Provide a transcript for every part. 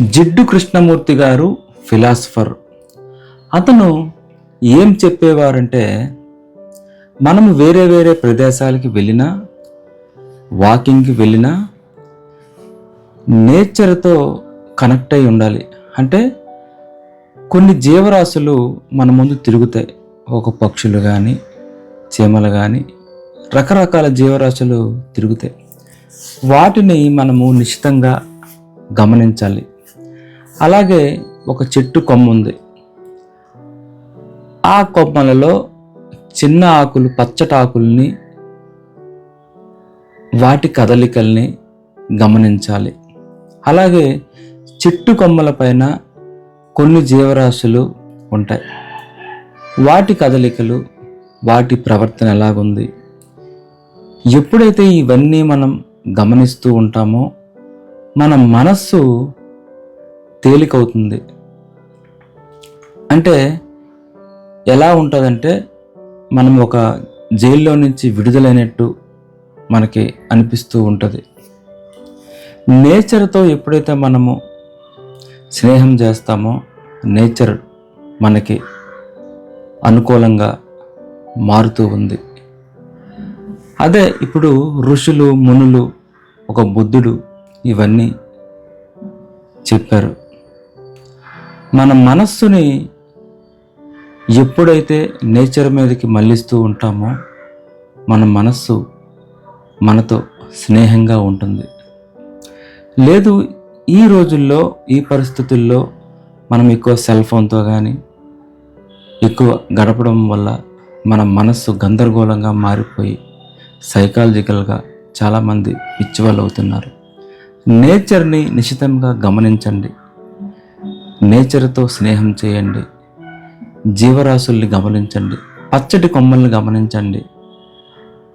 జిడ్డు కృష్ణమూర్తి గారు ఫిలాసఫర్. అతను ఏం చెప్పేవారంటే మనం వేరే వేరే ప్రదేశాలకి వెళ్ళినా వాకింగ్కి వెళ్ళినా నేచర్తో కనెక్ట్ అయి ఉండాలి. అంటే కొన్ని జీవరాశులు మన ముందు తిరుగుతాయి. ఒక పక్షులు కానీ చీమలు కానీ రకరకాల జీవరాశులు తిరుగుతాయి. వాటిని మనము నిశ్చితంగా గమనించాలి. అలాగే ఒక చెట్టు కొమ్మ ఉంది ఆ కొమ్మలలో చిన్న ఆకులు పచ్చటాకుల్ని వాటి కదలికల్ని గమనించాలి. అలాగే చెట్టు కొమ్మల పైన కొన్ని జీవరాశులు ఉంటాయి. వాటి కదలికలు వాటి ప్రవర్తన ఎలాగుంది? ఎప్పుడైతే ఇవన్నీ మనం గమనిస్తూ ఉంటామో మన మనస్సు తేలికవుతుంది. అంటే ఎలా ఉంటుందంటే మనం ఒక జైల్లో నుంచి విడుదలైనట్టు మనకి అనిపిస్తూ ఉంటుంది. నేచర్తో ఎప్పుడైతే మనము స్నేహం చేస్తామో నేచర్ మనకి అనుకూలంగా మారుతూ ఉంది. అదే ఇప్పుడు ఋషులు మునులు ఒక బుద్ధుడు ఇవన్నీ చెప్పారు. మన మనస్సుని ఎప్పుడైతే నేచర్ మీదకి మళ్ళిస్తూ ఉంటామో మన మనస్సు మనతో స్నేహంగా ఉంటుంది. లేదు ఈ రోజుల్లో ఈ పరిస్థితుల్లో మనం ఎక్కువ సెల్ ఫోన్తో కానీ ఎక్కువ గడపడం వల్ల మన మనస్సు గందరగోళంగా మారిపోయి సైకాలజికల్గా చాలామంది పిచ్చివాళ్ళు అవుతున్నారు. నేచర్ని నిశితంగా గమనించండి. నేచర్తో స్నేహం చేయండి. జీవరాశుల్ని గమనించండి. పచ్చటి కొమ్మల్ని గమనించండి.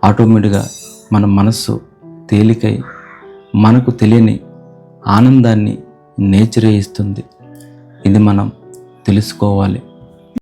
ఆటోమేటిక్గా మన మనస్సు తేలికై మనకు తెలియని ఆనందాన్ని నేచరే ఇస్తుంది. ఇది మనం తెలుసుకోవాలి.